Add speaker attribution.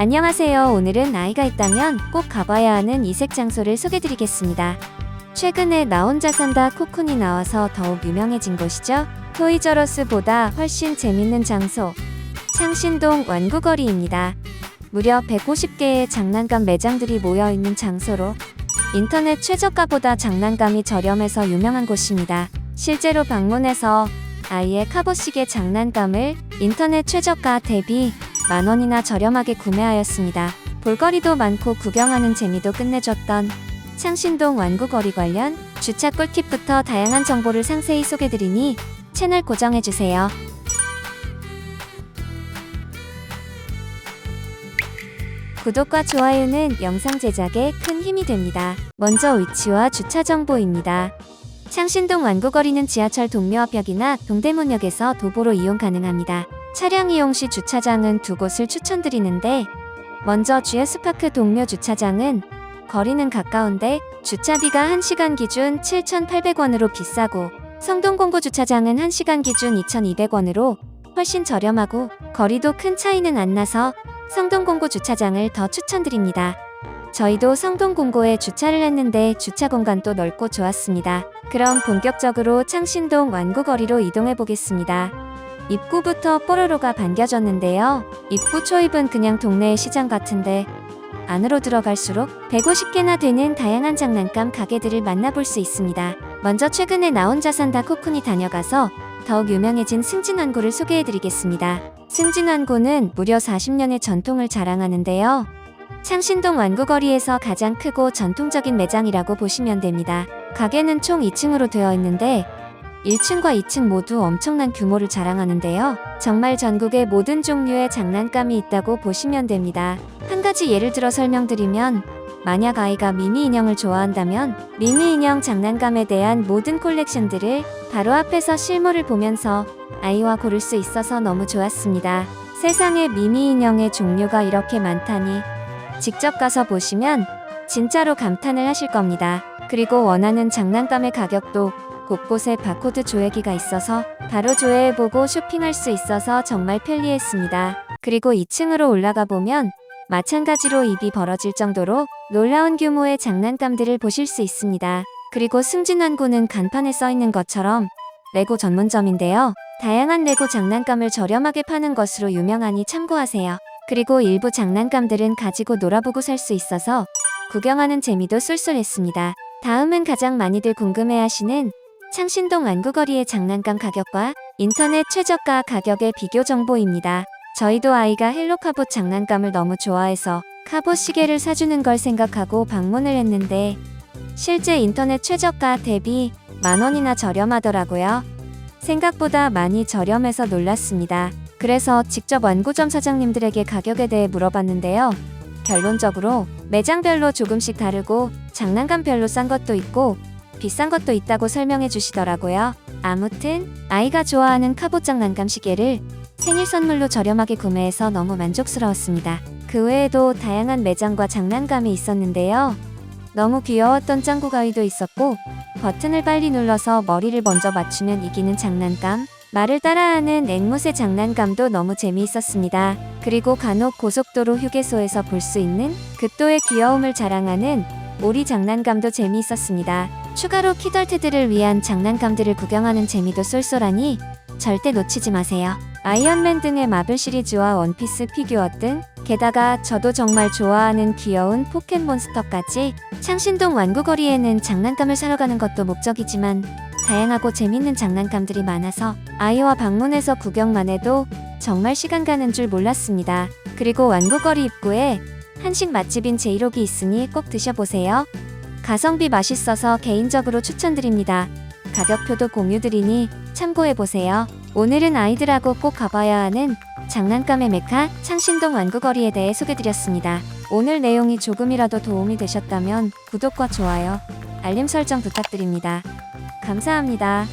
Speaker 1: 안녕하세요. 오늘은 아이가 있다면 꼭 가봐야 하는 이색 장소를 소개드리겠습니다. 최근에 나 혼자 산다 코쿤이 나와서 더욱 유명해진 곳이죠. 토이저러스보다 훨씬 재밌는 장소. 창신동 완구거리입니다. 무려 150개의 장난감 매장들이 모여 있는 장소로 인터넷 최저가보다 장난감이 저렴해서 유명한 곳입니다. 실제로 방문해서 아이의 카보시계 장난감을 인터넷 최저가 대비 만 원이나 저렴하게 구매하였습니다. 볼거리도 많고 구경하는 재미도 끝내줬던 창신동 완구거리 관련 주차 꿀팁부터 다양한 정보를 상세히 소개드리니 채널 고정해주세요. 구독과 좋아요는 영상 제작에 큰 힘이 됩니다. 먼저 위치와 주차 정보입니다. 창신동 완구거리는 지하철 동묘압역이나 동대문역에서 도보로 이용 가능합니다. 차량 이용 시 주차장은 두 곳을 추천드리는데 먼저 GS파크 동묘 주차장은 거리는 가까운데 주차비가 1시간 기준 7,800원으로 비싸고 성동공고 주차장은 1시간 기준 2,200원으로 훨씬 저렴하고 거리도 큰 차이는 안 나서 성동공고 주차장을 더 추천드립니다. 저희도 성동공고에 주차를 했는데 주차 공간도 넓고 좋았습니다. 그럼 본격적으로 창신동 완구거리로 이동해 보겠습니다. 입구부터 뽀로로가 반겨졌는데요. 입구 초입은 그냥 동네의 시장 같은데 안으로 들어갈수록 150개나 되는 다양한 장난감 가게들을 만나볼 수 있습니다. 먼저 최근에 나 혼자 산다 코쿤이 다녀가서 더욱 유명해진 승진완고를 소개해드리겠습니다. 승진완고는 무려 40년의 전통을 자랑하는데요. 창신동 완구거리에서 가장 크고 전통적인 매장이라고 보시면 됩니다. 가게는 총 2층으로 되어 있는데 1층과 2층 모두 엄청난 규모를 자랑하는데요. 정말 전국의 모든 종류의 장난감이 있다고 보시면 됩니다. 한 가지 예를 들어 설명드리면 만약 아이가 미니 인형을 좋아한다면 미니 인형 장난감에 대한 모든 콜렉션들을 바로 앞에서 실물을 보면서 아이와 고를 수 있어서 너무 좋았습니다. 세상에 미니 인형의 종류가 이렇게 많다니 직접 가서 보시면 진짜로 감탄을 하실 겁니다. 그리고 원하는 장난감의 가격도 곳곳에 바코드 조회기가 있어서 바로 조회해보고 쇼핑할 수 있어서 정말 편리했습니다. 그리고 2층으로 올라가 보면 마찬가지로 입이 벌어질 정도로 놀라운 규모의 장난감들을 보실 수 있습니다. 그리고 승진완구는 간판에 써 있는 것처럼 레고 전문점인데요. 다양한 레고 장난감을 저렴하게 파는 것으로 유명하니 참고하세요. 그리고 일부 장난감들은 가지고 놀아보고 살 수 있어서 구경하는 재미도 쏠쏠했습니다. 다음은 가장 많이들 궁금해하시는 창신동 완구거리의 장난감 가격과 인터넷 최저가 가격의 비교 정보입니다. 저희도 아이가 헬로카봇 장난감을 너무 좋아해서 카봇 시계를 사주는 걸 생각하고 방문을 했는데 실제 인터넷 최저가 대비 만 원이나 저렴하더라고요. 생각보다 많이 저렴해서 놀랐습니다. 그래서 직접 완구점 사장님들에게 가격에 대해 물어봤는데요. 결론적으로 매장별로 조금씩 다르고 장난감별로 싼 것도 있고 비싼 것도 있다고 설명해 주시더라고요. 아무튼 아이가 좋아하는 카봇 장난감 시계를 생일 선물로 저렴하게 구매해서 너무 만족스러웠습니다. 그 외에도 다양한 매장과 장난감이 있었는데요. 너무 귀여웠던 짱구 가위도 있었고 버튼을 빨리 눌러서 머리를 먼저 맞추면 이기는 장난감 말을 따라하는 앵무새 장난감도 너무 재미있었습니다. 그리고 간혹 고속도로 휴게소에서 볼 수 있는 극도의 귀여움을 자랑하는 오리 장난감도 재미있었습니다. 추가로 키덜트들을 위한 장난감들을 구경하는 재미도 쏠쏠하니 절대 놓치지 마세요. 아이언맨 등의 마블 시리즈와 원피스 피규어 등 게다가 저도 정말 좋아하는 귀여운 포켓몬스터까지 창신동 완구거리에는 장난감을 사러 가는 것도 목적이지만 다양하고 재밌는 장난감들이 많아서 아이와 방문해서 구경만 해도 정말 시간 가는 줄 몰랐습니다. 그리고 완구거리 입구에 한식 맛집인 제이록이 있으니 꼭 드셔보세요. 가성비 맛있어서 개인적으로 추천드립니다. 가격표도 공유드리니 참고해보세요. 오늘은 아이들하고 꼭 가봐야 하는 장난감의 메카 창신동 완구거리에 대해 소개드렸습니다. 오늘 내용이 조금이라도 도움이 되셨다면 구독과 좋아요, 알림 설정 부탁드립니다. 감사합니다.